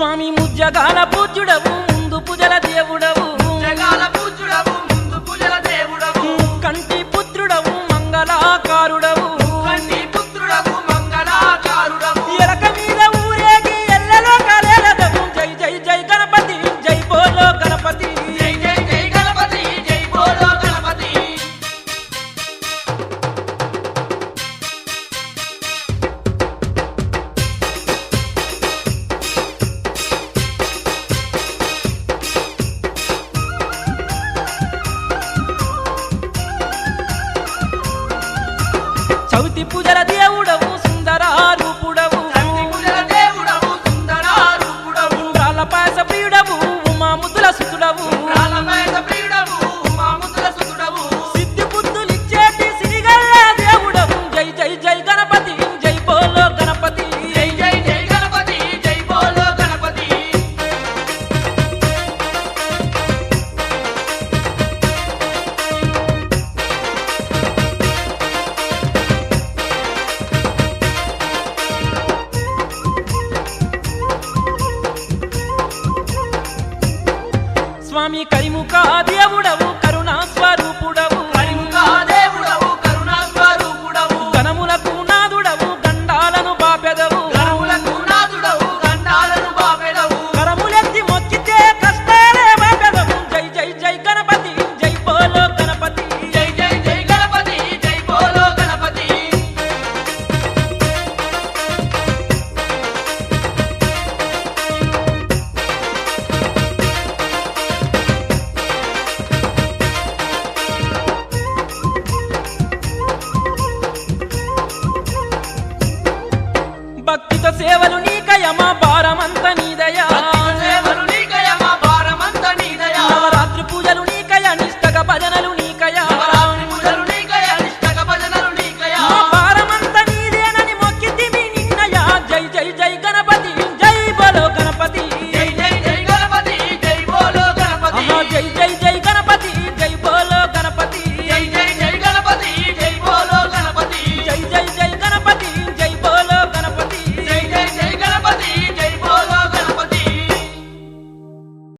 స్వామి ముజ్జగాల పూజ్యుడవు ముందు పూజల దేవుడవు. చవితి పూజల స్వామి కరిముఖ దేవుడవు కరుణా స్వరూపుడవు Adana Lu